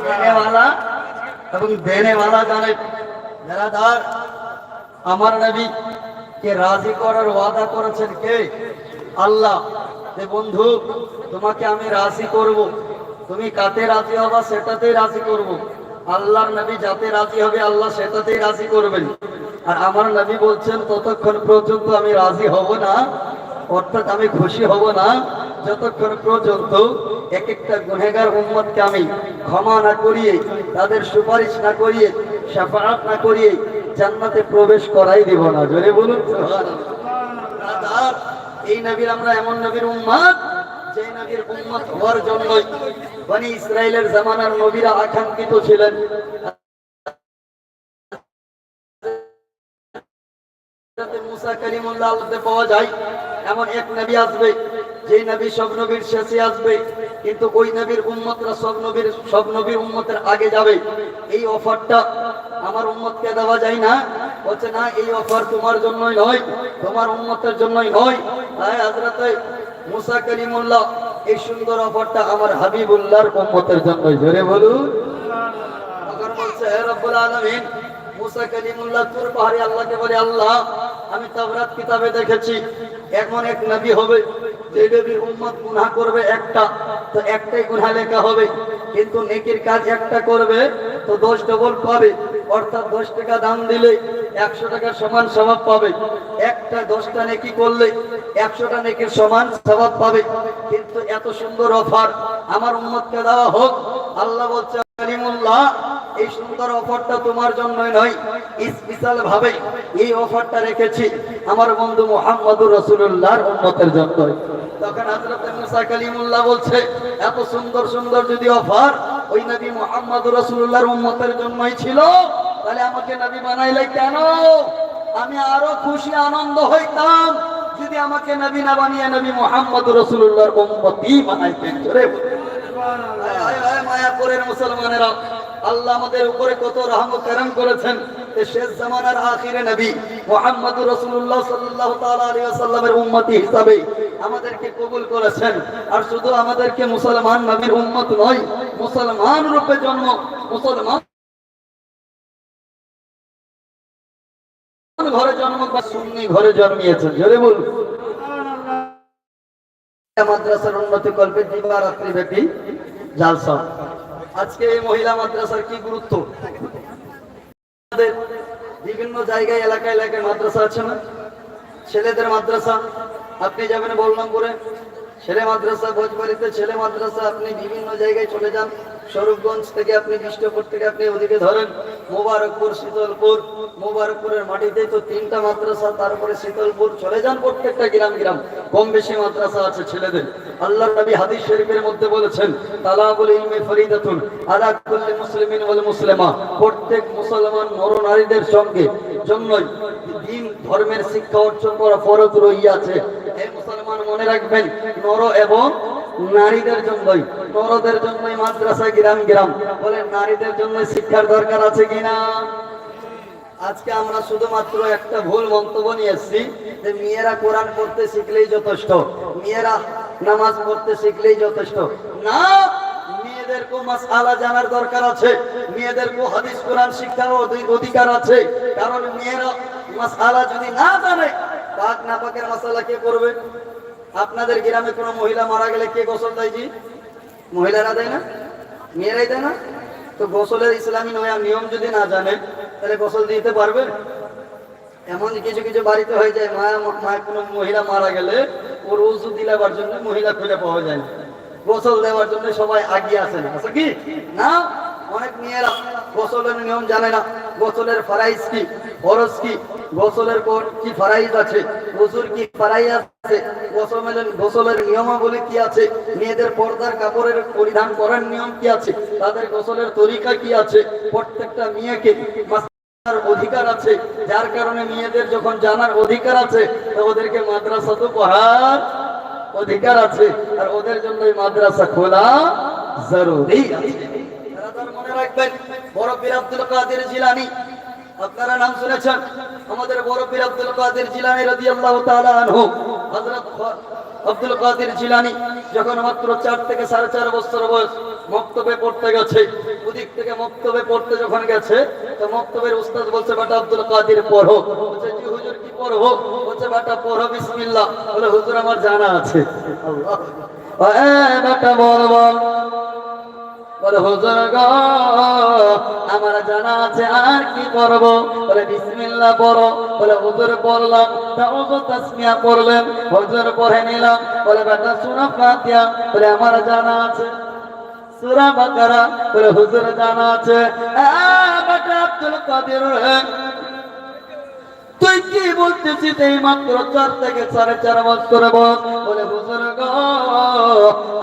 দেনেওয়ালা এবং দেনেওয়ালা জানে বেরাদার আমার নবী কে রাজি করার ওয়াদা করেছেন কে? আল্লাহ। যে বন্ধু, তোমাকে আমি রাজি করব। তুমি কাতে রাজি হবা সেটাতেই রাজি করব। আল্লাহর নবী যাতে রাজি হবে, আল্লাহ সেটাতেই রাজি করবেন। আর আমার নবী বলছেন, ততক্ষণ পর্যন্ত আমি রাজি হব না। অর্থাৎ আমি খুশি হব না। যতক্ষণ পর্যন্ত এক একটা গুনেগার উম্মতকে আমি ক্ষমা না করিয়ে, তাদের সুপারিশ না করিয়ে সাফাত না করিয়ে জান্নাতে প্রবেশ করাই দিব না। জোরে বলুন এই নবীর আমরা এমন নবীর উম্মত যে নবীর উম্মত হওয়ার জন্যই বনি ইসরায়েলের জামানার নবীরা আকাঙ্ক্ষিত ছিলেন। মুসা কালিমুল্লাহ পাওয়া যায়, এমন এক নবী আসবে যে নবী সব নবীর শেষে আসবে, কিন্তু ওই নবীর উম্মতরা সব নবীর সব নবীর উম্মতের আগে যাবে। এই অফারটা আমার উম্মতকে দেওয়া যায় না। বলছে, না, এই অফার তোমার জন্যই নয়, তোমার উম্মতের জন্যই নয়। তাই হযরতে মুসা কালিমুল্লাহ এই সুন্দর অফারটা আমার হাবিবুল্লাহর উম্মতের জন্যই। জোরে বলুন। আল্লাহকে বলে, আল্লাহ, আমি তাওরাত কিতাবে দেখেছি, এমন এক নবী হবে যে নবীর উম্মত গুনাহ করবে একটা, তো একটাই গুনাহ লেখা হবে। কিন্তু নেকির কাজ একটা করবে, তো দশ ডবল পাবে। অর্থাৎ দশ টাকা দাম দিলে একশো টাকার সমান স্বভাব পাবে। একটা দশটা নেকি করলে একশোটা নেকির সমান স্বভাব পাবে। কিন্তু এত সুন্দর অফার আমার উম্মতকে দেওয়া হোক, আল্লাহ বলছে, কালিমুল্লাহ, এই সুন্দর অফারটা তোমার জন্যই নয়। স্পেশাল ভাবে এই অফারটা রেখেছি আমার বন্ধু মোহাম্মদুর রসুল্লাহর উম্মতের জন্য তখন হযরত মুসা কালিমুল্লাহ বলছে, এত সুন্দর সুন্দর যদি অফার, ওই নবী মোহাম্মদুর রসুল্লাহর উম্মতের জন্যই ছিল, তাহলে আমাকে নবী বানাইলে কেন? আমি আরও খুশি, আনন্দ হইতাম। যদি আমাকে নবী না বানিয়ে নবী মোহাম্মদ রসুল্লাহর উম্মতি বানাইতেন, জোরে আয় মায়াপুরের মুসলমানেরা। আল্লাহ আমাদের উপরে কত রহমত করম করেছেন। শেষ জামানার আখিরে নবী উম্মতি হিসাবে আমাদেরকে কবুল করেছেন। আর শুধু আমাদেরকে মুসলমান নবীর উম্মত নয়, মুসলমান রূপে জন্ম, মুসলমান ঘরে জন্ম বা সুন্নি ঘরে জন্মিয়েছেন। জোরে মাদ্রাসার উন্নতি কল্পে দিবারাত্রি ব্যাপী জালসা। আজকে এই মহিলা মাদ্রাসার কি গুরুত্ব? আমাদের বিভিন্ন জায়গায় এলাকা এলাকায় মাদ্রাসা আছে না? ছেলেদের মাদ্রাসা, আপনি যাবেন বলরামপুরে ছেলে মাদ্রাসা, ভোজবাড়িতে ছেলে মাদ্রাসা, আপনি বিভিন্ন জায়গায় চলে যান। স্বরূপগঞ্জ থেকে আপনি বিষ্ণুপুর থেকে আপনি ওদিকে ধরেন। মোবারকপুর শীতলপুর। মোবারকপুরের মাটিতেই তো তিনটা মাদ্রাসা, তারপরে শীতলপুর চলে যান প্রত্যেকটা গ্রাম গ্রাম। কম বেশি মাদ্রাসা আছে ছেলেদের। আল্লাহ নবী হাদিস শরীফের মধ্যে বলেছেন, তালাবুল ইলমি ফরিদাতুন আলা কুল্লি মুসলিমিন ওয়াল মুসলিমা। প্রত্যেক মুসলমান নর নারীদের সঙ্গে জন্যই দিন ধর্মের শিক্ষা অর্জন করা ফরজ রইয়াছে। হে মুসলমান মনে রাখবেন, নর এবং নারীদের জন্যই নরদের জন্যই মাদ্রাসা গ্রাম গ্রাম। বলে নারীদের জন্য শিক্ষার দরকার আছে কিনা আজকে আমরা শুধুমাত্র একটা ভুল মন্তব্য নিয়ে যে মেয়েরা কোরআন পড়তে শিখলেই যথেষ্ট, মেয়েরা নামাজ পড়তে শিখলেই যথেষ্ট। না মাসআলা জানার দরকার আছে হাদিস, কোরআন অধিকার আছে। কারণ মেয়েরা যদি না পাক কে আপনাদের গ্রামে কোনো মহিলা মারা গেলে কে গোসল দেয় জি? মহিলারা দেয় না? মেয়েরাই দেয় না? তো গোসলের ইসলামী নয়া নিয়ম যদি না জানে, তাহলে গোসল দিতে পারবে? এমন কিছু কিছু বাড়িতে হয়ে যায়, মা মা কোনো মহিলা মারা গেলে ওর ওষু দিলাবার জন্য মহিলা খুঁজে পাওয়া যায় গোসল দেওয়ার জন্য সবাই আগিয়ে আসে না। আছে কি? না? অনেক মেয়েরা গোসলের নিয়ম জানে না। গোসলের ফারাইজ কি? ফরজ কি? গোসলের পর কি ফারাইজ আছে? গোসল কি ফারাইজ আছে? গোসলের গোসলের নিয়মাবলী কি আছে? মেয়েদের পর্দার কাপড়ের পরিধান করার নিয়ম কি আছে? তাদের গোসলের তরিকা কি আছে? প্রত্যেকটা মেয়েকে অধিকার আছে। যার কারণে মেয়েদের যখন জানার অধিকার আছে ওদেরকে মাদ্রাসা তো পড়ার অধিকার আছে। আর ওদের জন্য মাদ্রাসা খোলা জরুরি আছে। রাখবেন। বড় পীর আব্দুল কাদের জিলানী। আপনারা নাম শুনেছেন? আমাদের বড় পীর আব্দুল কাদের জিলানী রাদিয়াল্লাহু তাআলা আনহু। হযরত আব্দুল কাদের জিলানী যখন মাত্র চার থেকে সাড়ে চার বছর বয়স বক্তব্যে পড়তে গেছে, ওদিক থেকে মক্তবে পড়তে যখন গেছে, তো মক্তবের উস্তাদ বলছে, বেটা আব্দুল কাদের, পড়ো। বলছে, জি হুজুর, কি পড়ব? বলছে, বেটা, পড়ো, বিসমিল্লাহ। বলে, হুজুর, আমার জানা আছে। আল্লাহ। বেটা বল বল। বলে, হুজুর গো, আমার জানা আছে, আর কি করব? বলে, বিসমিল্লাহ পড়ো। বলে, হুজুর পড়লাম। তাউযু তাসমিয়া পড়লেন। হুজুর পড়ে নিলাম। বলে, বেটা, সূরা ফাতিয়া বলে, আমার জানা আছে। সুরা বাকারা। বলে, হুজুর জানা আছে। আ, বেটা আব্দুল কাদের তুই কি বলতেছিস এই মাত্র চার থেকে সাড়ে চার বছর বলে? হুজুর গো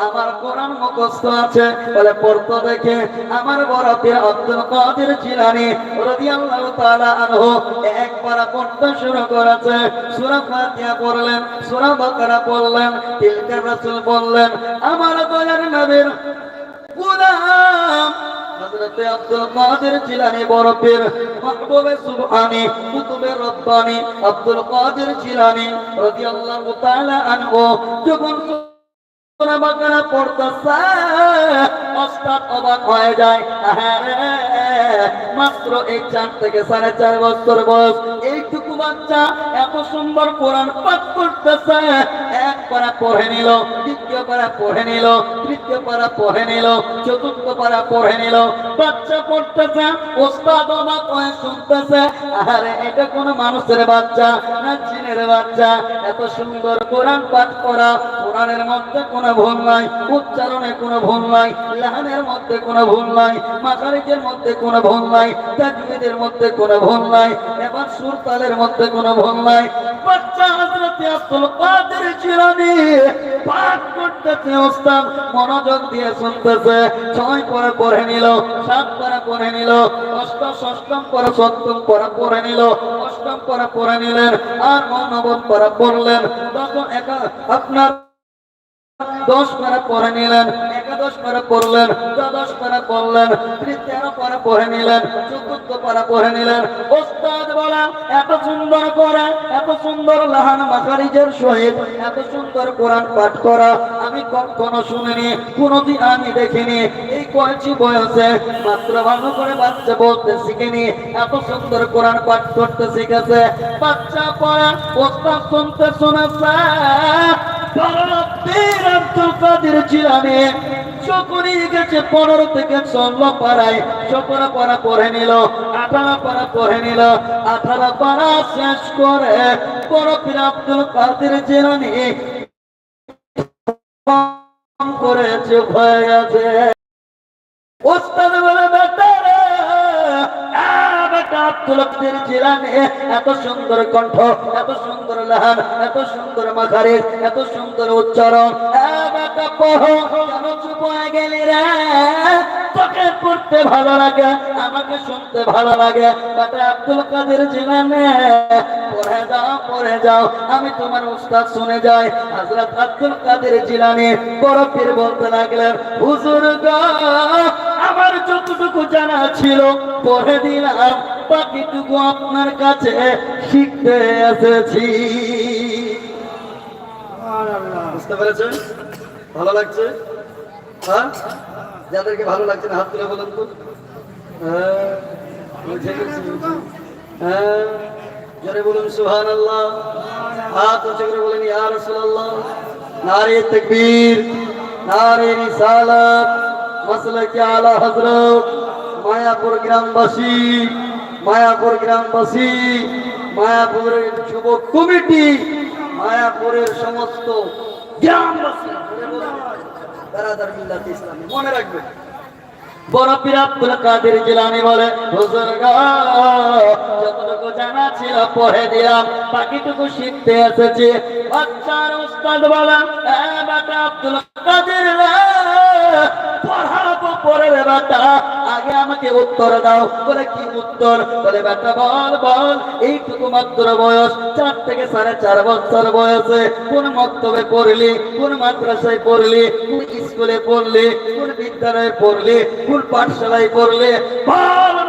আমার কোরআন মুখস্থ আছে। বলে, পড়তো দেখে আমার বড় পীর আব্দুল কাদের জিলানী রাদিয়াল্লাহু তাআলা আনহু একবার পড়তে শুরু করেছে। সূরা ফাতিহা পড়লেন, সূরা বাকারা পড়লেন তিলকা রাসূল বললেন, আমার দয়ার নবীর গুলাম হযরতে আব্দুল কাদের জিলানী বরফের মাহবুবে সুবহানি, কুতুবে রব্বানি, আব্দুল কাদের জিলানী রাদিয়াল্লাহু তাআলা আনহু যখন পড়তেছে ওস্তাদ অবাক হয়ে যায়। আহারে! মাত্র এই চার থেকে সাড়ে চার বছর বয়স। এইটুকু বাচ্চা এত সুন্দর কোরআন পাঠ করতেছে। এক পারা পড়ে নিল, দ্বিতীয় পারা পড়ে নিল, তৃতীয় পারা পড়ে নিল, চতুর্থ পারা পড়ে নিল। বাচ্চা পড়তেছে, ওস্তাদ অবাক হয়ে শুনতেছে আরে এটা কোন মানুষের বাচ্চা না জিনের বাচ্চা? এত সুন্দর কোরআন পাঠ করা কোরআনের মধ্যে কোনো ভুল নাই, উচ্চারণে কোনো ভুল নাই, লাহানের মধ্যে কোনো ভুল নাই মাকারিজের মধ্যে কোনো ভুল নাই তাজবিদের মধ্যে কোনো ভুল নাই, এবার সুরতালের মধ্যে কোনো ভুল নাই। বাচ্চা হযরত আব্দুল কাদের জিলানী পাঠ করতেছে ওস্তাদ, মনোযোগ দিয়ে শুনতেছে। ছয় পরে পড়ে নিল, সাত পরে পড়ে নিল, অষ্টম, ষষ্ঠম পরে সপ্তম পরে পড়ে নিল, অষ্টম পরে পড়ে নিলেন, আর নবম পরে পড়লেন। তখন একা আপনার দশ পারা পড়ে নিলেন, একাদশ পারা পড়লেন, দ্বাদশ পারা পড়লেন তেরো পারা পড়ে নিলেন, চতুর্থ পারা পড়ে নিলেন। ওস্তাদ বলা এত সুন্দর করে, এত সুন্দর লাহান মাকারিজের সহিত, এত সুন্দর কোরআন পাঠ করা আমি কখনো শুনিনি, কোনোদিন আমি দেখিনি। এই কয়েছি বয়সে মাত্র ভালো করে বাচ্চা বলতে শিখিনি, এত সুন্দর কোরআন পাঠ করতে শিখেছে। বাচ্চা পড়া, ওস্তাদ শুনতে শোনাচ্ছে পীর আব্দুল কাদের জিলানী সকলই গেছে পনেরো থেকে ষোলো পাড়ায় সকল পাড়া পড়ে নিল আঠারো পাড়া পড়ে নিল আঠারো পাড়া শেষ করে বড় পীর আব্দুল কাদের জিলানী করেছে গেছে। ওস্তাদ বলে বেটা রে, আ বেটা আব্দুল কাদের জিলানী এত সুন্দর কণ্ঠ এত সুন্দর লাহান এত সুন্দর মাখারিজ এত সুন্দর উচ্চারণ। কাদের পড়ে যাও পড়ে যাও, আমি তোমার উস্তাদ শুনে যাই। হযরত আব্দুল কাদের জিলানী বড় পীর বলতে লাগলেন, হুজুর গো আমার যতটুকু জানা ছিল পড়ে দিলাম। বাকিটুকু আপনার কাছে শিখতে এসেছি। বুঝতে পেরেছেন? ভালো লাগছে? হ্যাঁ? যাদেরকে ভালো লাগছে না হাত তুলে বলুন তো। হ্যাঁ, হ্যাঁ, জোরে বলুন সুহান আল্লাহ হাত উঁচু করে বলেন ইয়া রাসূলুল্লাহ। নারে তাকবীর নারে রিসালাত। মাসলাকে আলা হযরত? মায়াপুর গ্রামবাসী মায়াপুর গ্রামবাসী, মায়াপুরের যুব কমিটি, মায়াপুরের সমস্ত গ্রামবাসী মনে রাখবেন আব্দুল কাদের জিলানি বলে যতটুকু জানা ছিল পড়ে দিলাম, বাকিটুকু শিখতে এসেছি। বাচ্চার উস্তাদ বলা, এ বেটা আব্দুল কাদের পড়াবো বেটা। আগে আমাকে উত্তর দাও। বলে, কি উত্তর? বলে, বেটা, বল বল। এইটুকু মাত্র বয়স। চার থেকে সাড়ে চার বছর বয়সে কোন মক্তবে পড়লি, কোন মাদ্রাসায় পড়লি, কোন স্কুলে পড়লি, কোন বিদ্যালয়ে পড়লি, কোন পাঠশালায় পড়লে? বল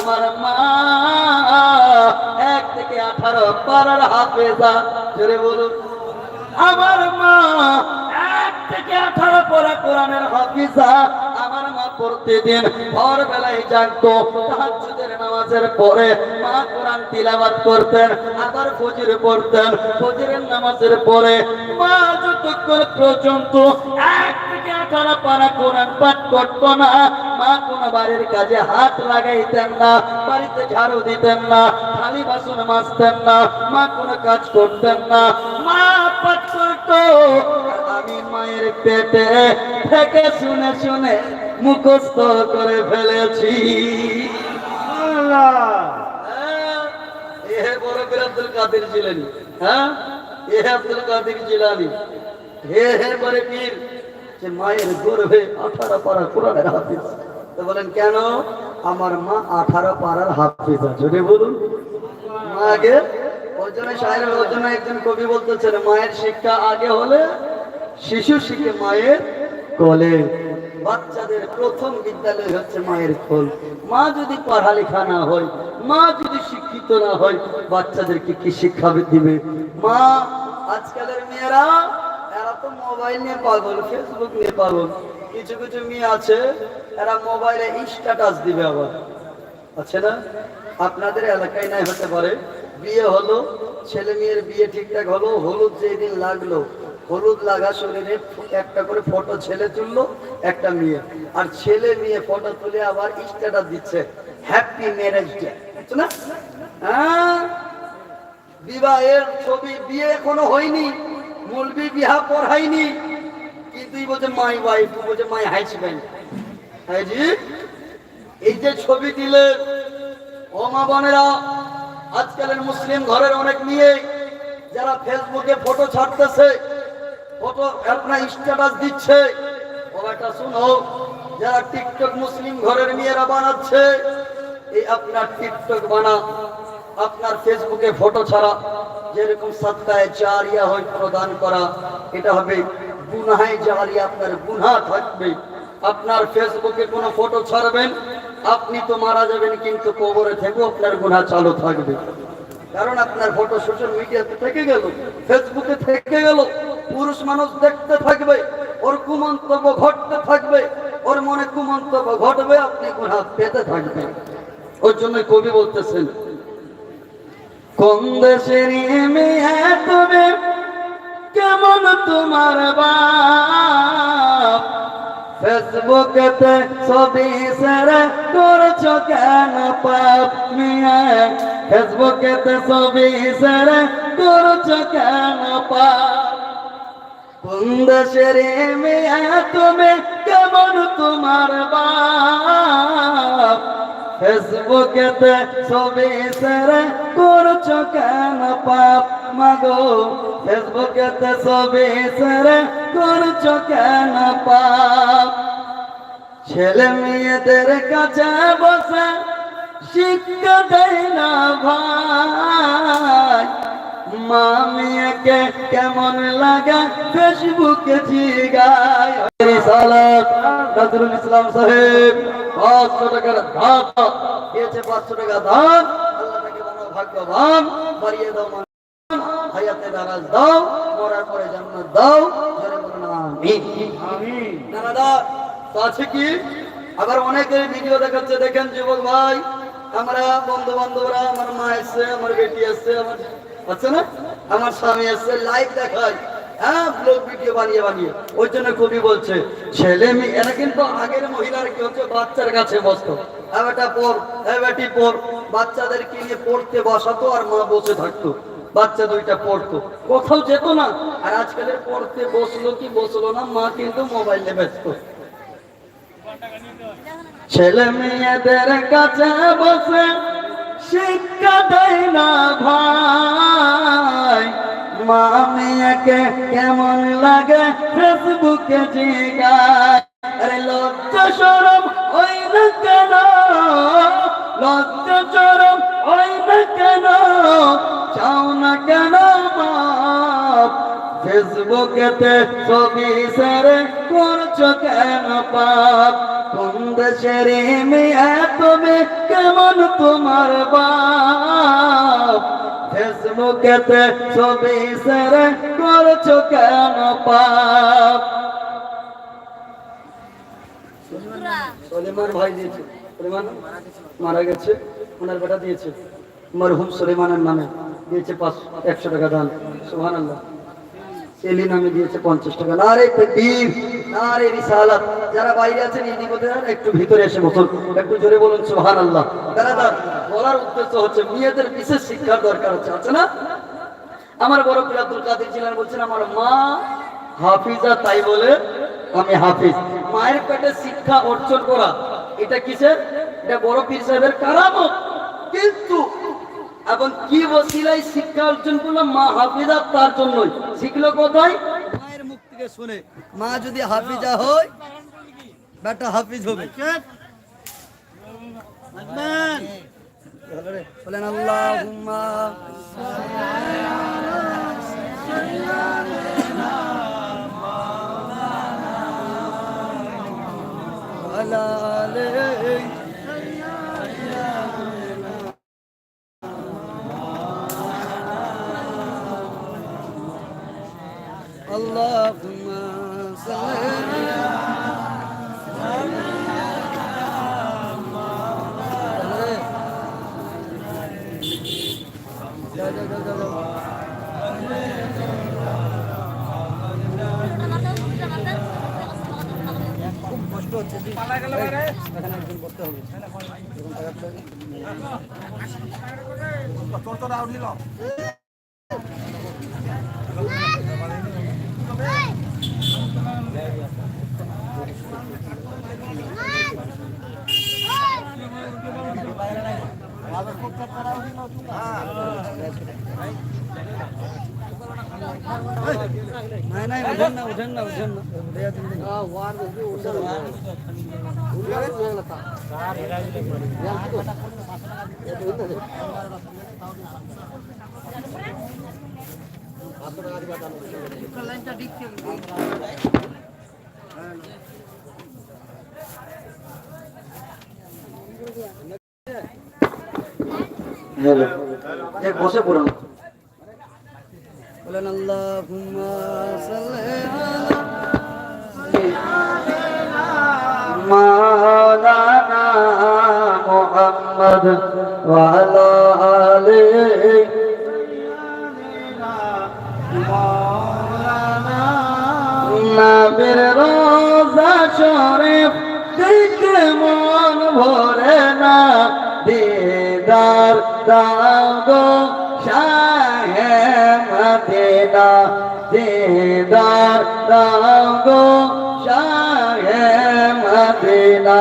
আমার মা এক থেকে 18 পারার হাফেজা। জোরে বলুন। আমার মা এক থেকে আঠারো পড়া কোরআনের হাফিজা। আমার মা প্রতিদিন ভোর বেলায় জাগতো তাহাজ্জুদের নামাজের পরে মা কোরআন তিলাওয়াত করতেন, আবার ফজর পড়তেন। ফজরের নামাজের পরে মা যতক্ষণ পর্যন্ত এক না, মা কোন কাজে করতেন না। মা মায়ের পেটে থেকে শুনে শুনে মুখস্থ করে ফেলেছি হ্যাঁ, এ হে বড় পীর আব্দুল কাদের হ্যাঁ? এ আব্দুল কাদের জিলানি। হে হে পীর, যে মায়ের গর্ভে আঠারো কোরআনের হাফিজ। তো বলেন, কেন? আমার মা আঠারো পাড়ার হাফিজ আছে। বলুন। আগে? ওই জন্য শায়ের ওই জন্য একজন কবি বলতেছেন, মায়ের শিক্ষা আগে হলে শিশু শিখে মায়ের কোলে। বাচ্চাদের প্রথম বিদ্যালয় হচ্ছে মায়ের কোল মা যদি পড়ালেখা না হয়, মা যদি শিক্ষিত না হয়, বাচ্চাদেরকে কি শিক্ষা দিবে? মা, আজকালের মেয়েরা, এরা তো মোবাইল নিয়ে পাগল ফেসবুক নিয়ে পাগল। কিছু কিছু মেয়ে আছে, এরা মোবাইলে স্ট্যাটাস দিবে আবার। আছে না? আপনাদের এলাকায় নাই হতে পারে। বিয়ে হলো, ছেলে মেয়ের বিয়ে ঠিকঠাক হলো, হলুদ যেদিন লাগল হলুদ লাগা শরীরে একটা করে ফটো ছেলে তুললো, একটা মেয়ে। আর ছেলে মেয়ে ফটো তুলে আবার স্ট্যাটাস দিচ্ছে হ্যাপি ম্যারেজ ডে না? হ্যাঁ? বিবাহের ছবি, বিয়ে এখনও হয়নি, মুলবি বিহা পড়াইনি কিন্তু বলছে মাই ওয়াইফ বলছে মাই হাজব্যান্ড হ্যাঁ জি? এই যে ছবি দিলে, ও মা বোনেরা, আজকালের মুসলিম ঘরের অনেক মেয়ে, যারা ফেসবুকে ফটো ছাড়তেছে ফটো আপনার স্ট্যাটাস দিচ্ছে। একটা শুনো, যারা টিকটক মুসলিম ঘরের মেয়েরা বানাচ্ছে, এই আপনার টিকটক বানা আপনার ফেসবুকে ফটো ছাড়া, যেরকম সত্তায় জারিয়া হয় প্রদান করা, এটা হবে গুনাহায় জারিয়া আপনার গুনাহ থাকবে। আপনার ফেসবুকে কোনো ফটো ছাড়বেন, আপনি তো মারা যাবেন, কিন্তু কবরে থেকেও আপনার গুনাহ চালু থাকবে। কারণ আপনার ফটো সোশ্যাল মিডিয়াতে থেকে গেল ফেসবুকে থেকে গেল। পুরুষ মানুষ দেখতে থাকবে, ওর কুমন্তব্য ঘটতে থাকবে, ওর মনে কুমন্তব্য ঘটবে, আপনি গুনাহ পেতে থাকবেন। ওর জন্য কবি বলতেছেন কোন দেশের তুমি কেমন তোমার বাপ? ফেসবুকেতে ছবি সেরে করছ কেন পাপ মিয়া? ফেসবুকেতে ছবি সেরে করছ কেন পাপ? কোন দেশের মেয়ে, তুমি কেমন তোমার বাপ? ফেসবুকেতে ছবি সেরে করছ কেন পাপ? মাগো, ফেসবুকেতে ছবি সেরে করছ কেন পাপ? ছেলে মেয়েদের কাছে বসে শিক্ষা দেয় না ভাই। মা মেয়েকে কেমন লাগে ফেসবুকে জিগায়। সালাত নজরুল ইসলাম সাহেব পাঁচশো টাকার ধান দিয়েছে পাঁচশো টাকা ধান আল্লাহ তাকে বানাও ভাগ্যবান বাড়িয়ে দাও হায়াতে দারাজ দাও মরার পরে জান্নাত দাও। জোরে বলুন আমিন। আমিন। দাদা আছে কি? আবার অনেকের ভিডিও দেখাচ্ছে দেখেন যুবক ভাই আমরা বন্ধু বান্ধবরা আমার মা এসছে আমার বেটি এসছে আমার না? আমার স্বামী এসছে লাইভ দেখায় বাচ্চা পড়তো। কোথাও যেত না। আর আজকালের পড়তে বসল কি বসল না, মা কিন্তু মোবাইলে ব্যস্ত। ছেলে মেয়েদের কাছে বসে শিক্ষা দেয় না ভাই। মা মেয়েকে কেমন লাগে ফেসবুকে জিগায়। আরে লজ্জা সরম ওই না কেন? লজ্জা সরম ওই না কেন? চাও না কেন বাপ ফেসবুকেতে ছবি সেরে করছ কেন পাপ? কোন দেশের মেয়ে তুমি কেমন তোমার বাপ? ফেসবুকেতে ছবি সেরে করছ কেন পাপ? সলেমান ভাই দিয়েছে। সলেমান মারা গেছে। ওনার বেটা দিয়েছে। মরহুম সলেমানের নামে। দিয়েছে পাঁচ একশো টাকা দান। সুহান আল্লাহ এলি নামে দিয়েছে পঞ্চাশ টাকা। না রে বীর না রে রিসালাত। যারা বাইরে আছেন, এই দিকে একটু ভিতরে এসে বসুন। একটু জোরে বলুন সুহান আল্লাহ দাদা, বলার উদ্দেশ্য হচ্ছে, মেয়েদের বিশেষ শিক্ষার দরকার হচ্ছে, আছে না? আমার বড় পীর আব্দুল কাদের জিলান বলছেন, আমার মা হাফিজা, তাই বলে আমি হাফিজ। মায়ের পেটে শিক্ষা অর্জন করা, এটা কিসের? এটা বড় পীর সাহেবের কারামত। কিন্তু এখন কি বসিলাই শিক্ষা অর্জন করল মা হাফিজা তার জন্য শিখলো কোথায়? মায়ের মুখ থেকে শুনে। মা যদি হাফিজা হয় বেটা হাফিজ হবে। বলেন আল্লাহুম্মা আলা কষ্ট হচ্ছে জি। এখানে একজন করতে হবে যখন টাকা তুলে দিই। নাই নাই উঠেন না উঠেন না উঠেন না দেয়া দিন দিন। হ্যালো বসে পড়ুন বলেন আল্লাহুম্মা সাল্লি আলা মাওলানা মুহাম্মদ ওয়া আলা আলিহি রোজা শরীফ দেখে মন ভরে না। দিদার দাগো শাহে মদিনা। দিদার দাগো শাহে মদিনা।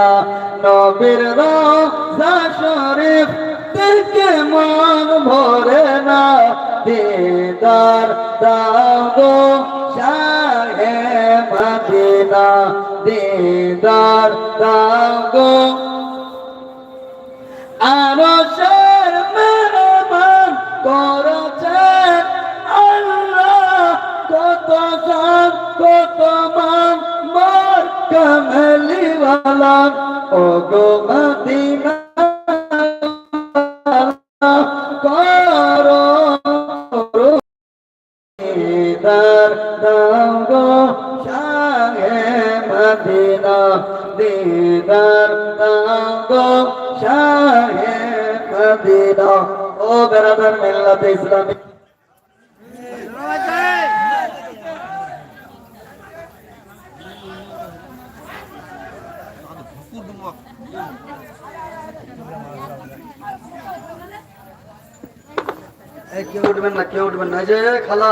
নবীর রোজা শরীফ দেখে মন ভরে না। দিদার দাগো শাহে মদিনা। দিদার দাগো আরও শের মেহমান করেছেন আল্লাহ। কত সান কত মান, মার কামলিওয়ালা ও গো মদিনা দাগো শাহে মদিনা। দিদার দাগো শাহে মদিনা। ও বেরাদার ইসলামী। কেউ উঠবেন না, কেউ উঠবেন না। যে খালা।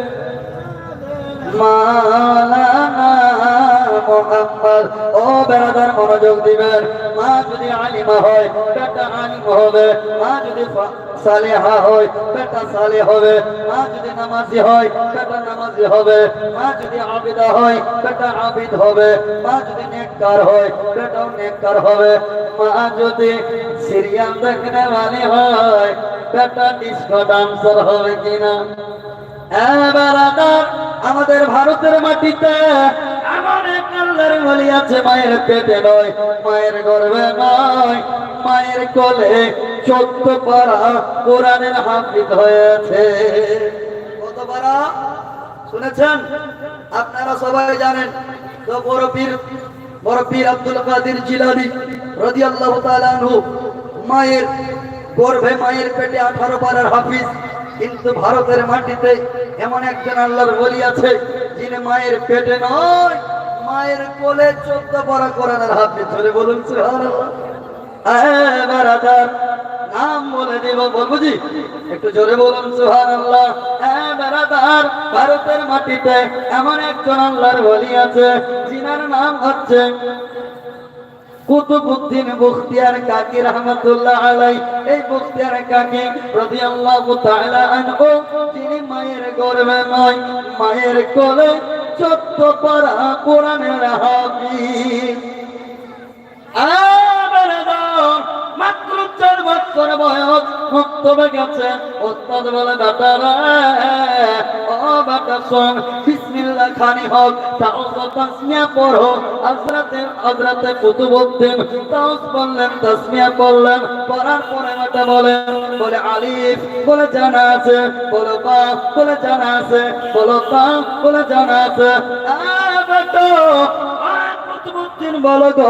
মোহাম্মদ ও বেড়াদার মনোযোগ দিবেন। মা যদি আলিমা হয়, বেটা আলিম হবে। মা যদি সালেহা হয়, বেটা সালে হবে। মা যদি নামাজি হয়, বেটা নামাজি হবে। মা যদি আবিদা হয়, বেটা আবিদ হবে। মা যদি নেককার হয়, বেটাও নেককার হবে। মা যদি সিরিয়াল वाली হয়, বেটা ডিস্কো ডান্সার হবে কিনা? আমাদের ভারতের মাটিতে আল্লাহর বলি আছে, মায়ের পেটে নয়, মায়ের গর্ভে নয়, মায়ের কোলে চোদ্দ পারা কোরআনের হাফিজ হয়েছে। কত পারা? শুনেছেন? আপনারা সবাই জানেন, তো বড় পীর বড় পীর আব্দুল কাদের জিলানি রাদিয়াল্লাহু তাআলা আনহু মায়ের গর্ভে মায়ের পেটে আঠারো পারার হাফিজ, কিন্তু ভারতের মাটিতে এমন একজন আল্লাহর বলি আছে, যিনি মায়ের পেটে নয় মায়ের কোলে চোদ্দ পারা কোরআনের হাফিজ। ধরে বলুন, সুবহানাল্লাহ। নাম বলে দেব, বলব জি? একটু জোরে বলুন, সুবহানাল্লাহ। এ বারাদার ভারতের মাটিতে এমন একজন আল্লাহর বলি আছে, যিনার নাম হচ্ছে কুতুবুদ্দিন কাকি রহমতুল্লাহ আলাই এই বুখতিয়ার কাকি রাদিয়াল্লাহু তাআলা আনহু, যিনি মায়ের গর্ভে নয় মায়ের কোলে চোদ্দ পারা কোরআনের হাফিজ। মাত্র চার বছর বয়স মক্তবে গেছে ওস্তাদ বলে বেটা ও বেটা শোন বিসমিল্লাহ খানি হোক, তাওস তাসমিয়া পড়ো। হযরতে হযরতে কুতুবউদ্দিন তাওস বললেন, তাসমিয়া পড়লেন, পড়ার পরে বেটা বলে বলে, আলিফ, বলে, জানা আছে। বলো বা বলে, জানা আছে। বলো তা বলে, জানা আছে। আ, বেটা কুতুবউদ্দিন বলো গো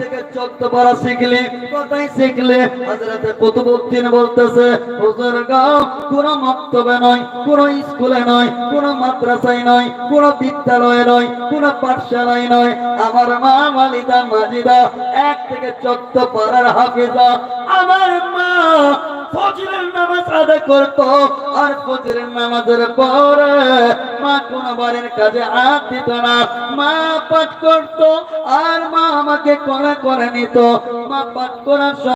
থেকে চোদ্দ পারা শিখলি কোথায় শিখলে হাজরাতে কুতুবুদ্দিন বলতেছে কোন মক্তবে নয়, কোন স্কুলে নয়, কোন মাদ্রাসায় নয়, কোন বিদ্যালয়ে নয়, কোন পাঠশালায় নয়। আমার মা মালিদা মাজিদা, এক থেকে চোদ্দ পারার হাফিজা। আমার মা ফজরের নামাজ আদায় করত, আর ফজরের নামাজের পরে মা কোনো বাড়ির কাজে হাত দিত না। মা পাঠ করত, আর মা আমাকে করে করে নিত। মা পাঠ করার